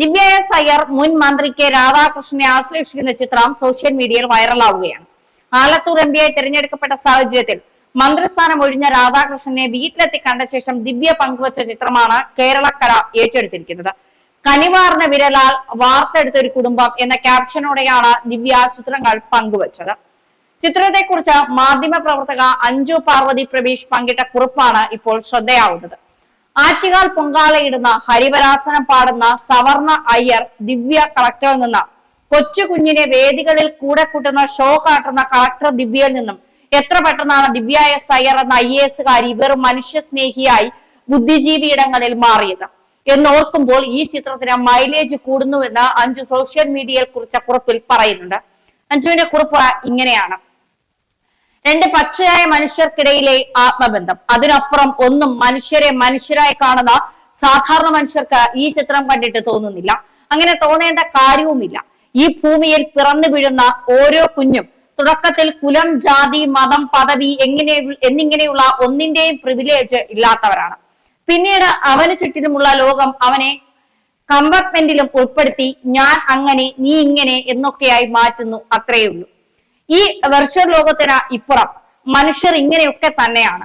ദിവ്യ S Iyer മുൻ മന്ത്രി K രാധാകൃഷ്ണനെ ആശ്ലേഷിക്കുന്ന ചിത്രം സോഷ്യൽ മീഡിയയിൽ വൈറലാവുകയാണ്. ആലത്തൂർ എം പിയായി തിരഞ്ഞെടുക്കപ്പെട്ട സാഹചര്യത്തിൽ മന്ത്രിസ്ഥാനം ഒഴിഞ്ഞ രാധാകൃഷ്ണനെ വീട്ടിലെത്തി കണ്ട ശേഷം ദിവ്യ പങ്കുവച്ച ചിത്രമാണ് കേരളക്കര ഏറ്റെടുത്തിരിക്കുന്നത്. കനിവാറിന് വിരലാൽ വാർത്തെടുത്ത ഒരു കുടുംബം എന്ന ക്യാപ്ഷനോടെയാണ് ദിവ്യ ചിത്രങ്ങൾ പങ്കുവച്ചത്. ചിത്രത്തെക്കുറിച്ച് മാധ്യമ പ്രവർത്തക അഞ്ജു പാർവതി പ്രവീഷ് പങ്കിട്ട കുറിപ്പാണ് ഇപ്പോൾ ശ്രദ്ധയാവുന്നത്. ആറ്റുകാൽ പൊങ്കാലയിടുന്ന ഹരിവരാസനം പാടുന്ന സവർണ അയ്യർ ദിവ്യ കളക്ടറിൽ നിന്ന് കൊച്ചു കുഞ്ഞിനെ വേദികളിൽ കൂടെ കൂട്ടുന്ന ഷോ കാട്ടുന്ന കളക്ടർ ദിവ്യയിൽ നിന്നും. എത്ര പെട്ടെന്നാണ് ദിവ്യ എസ് അയ്യർ എന്ന ഐ എ എസുകാരി വെറും മനുഷ്യസ്നേഹിയായി ബുദ്ധിജീവിയിടങ്ങളിൽ മാറിയത്? എന്നോർക്കുമ്പോൾ ഈ ചിത്രത്തിന് മൈലേജ് കൂടുന്നുവെന്ന് അഞ്ചു സോഷ്യൽ മീഡിയയിൽ കുറിച്ച കുറിപ്പിൽ പറയുന്നുണ്ട്. അഞ്ജുവിന്റെ കുറിപ്പ് ഇങ്ങനെയാണ്. രണ്ട് പച്ചയായ മനുഷ്യർക്കിടയിലെ ആത്മബന്ധം. അതിനപ്പുറം ഒന്നും മനുഷ്യരെ മനുഷ്യരായി കാണുന്ന സാധാരണ മനുഷ്യർക്ക് ഈ ചിത്രം കണ്ടിട്ട് തോന്നുന്നില്ല. അങ്ങനെ തോന്നേണ്ട കാര്യവുമില്ല. ഈ ഭൂമിയിൽ പിറന്നു വീഴുന്ന ഓരോ കുഞ്ഞും തുടക്കത്തിൽ കുലം ജാതി മതം പദവി എങ്ങനെ എന്നിങ്ങനെയുള്ള ഒന്നിന്റെയും പ്രിവിലേജ് ഇല്ലാത്തവരാണ്. പിന്നീട് അവന് ചുറ്റിലുമുള്ള ലോകം അവനെ കമ്പാർട്ട്മെന്റിലും ഉൾപ്പെടുത്തി ഞാൻ അങ്ങനെ നീ ഇങ്ങനെ എന്നൊക്കെയായി മാറ്റുന്നു അത്രയേ ഉള്ളൂ. ഈ വെർച്വൽ ലോകത്തിന് ഇപ്പുറം. മനുഷ്യർ ഇങ്ങനെയൊക്കെ തന്നെയാണ്.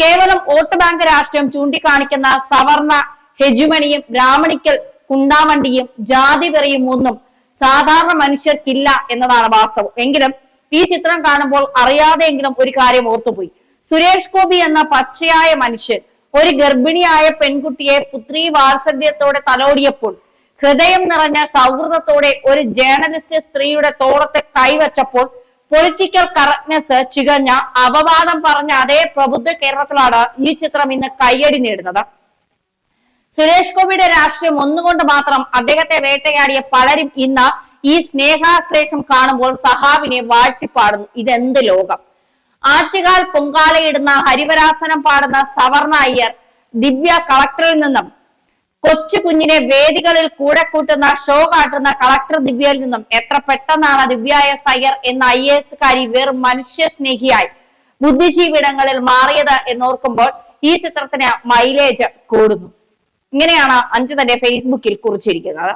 കേവലം വോട്ട് ബാങ്ക് രാഷ്ട്രീയം ചൂണ്ടിക്കാണിക്കുന്ന സവർണ ഹെജുമണിയും ബ്രാഹ്മണിക്കൽ കുണ്ടാമണ്ടിയും ജാതി വെറിയും ഒന്നും സാധാരണ മനുഷ്യർക്കില്ല എന്നതാണ് വാസ്തവം. എങ്കിലും ഈ ചിത്രം കാണുമ്പോൾ അറിയാതെയെങ്കിലും ഒരു കാര്യം ഓർത്തുപോയി. സുരേഷ് ഗോപി എന്ന പച്ചയായ മനുഷ്യൻ ഒരു ഗർഭിണിയായ പെൺകുട്ടിയെ പുത്രി വാത്സല്യത്തോടെ തലോടിയപ്പോൾ ഹൃദയം നിറഞ്ഞ സൗഹൃദത്തോടെ ഒരു ജേർണലിസ്റ്റ് സ്ത്രീയുടെ തോളത്തെ കൈവച്ചപ്പോൾ പൊളിറ്റിക്കൽ കറക്റ്റ്നെസ് ചികഞ്ഞ അപവാദം പറഞ്ഞ അതേ പ്രബുദ്ധ കേരളത്തിലാണ് ഈ ചിത്രം ഇന്ന് കയ്യടി നേടുന്നത്. സുരേഷ് ഗോപിയുടെ രാഷ്ട്രീയം ഒന്നുകൊണ്ട് മാത്രം അദ്ദേഹത്തെ വേട്ടയാടിയ പലരും ഇന്ന് ഈ സ്നേഹാശ്ലേഷം കാണുമ്പോൾ സഹാബിനെ വാഴ്ത്തിപ്പാടുന്നു. ഇതെന്ത് ലോകം. ആറ്റുകാൽ പൊങ്കാലയിടുന്ന ഹരിവരാസനം പാടുന്ന സവർണ അയ്യർ ദിവ്യ കളക്ടറിൽ നിന്നും കൊച്ചു കുഞ്ഞിനെ വേദികളിൽ കൂടെ കൂട്ടുന്ന ഷോ കാട്ടുന്ന കളക്ടർ ദിവ്യയിൽ നിന്നും എത്ര പെട്ടെന്നാണ് ദിവ്യായ സയ്യർ എന്ന ഐ എസ് കാരി വെറും മനുഷ്യ സ്നേഹിയായി. ബുദ്ധിജീവിടങ്ങളിൽ മാറിയത് എന്നോർക്കുമ്പോൾ ഈ ചിത്രത്തിന് മൈലേജ് കൂടുന്നു. ഇങ്ങനെയാണ് അഞ്ചു തന്റെ ഫേസ്ബുക്കിൽ കുറിച്ചിരിക്കുന്നത്.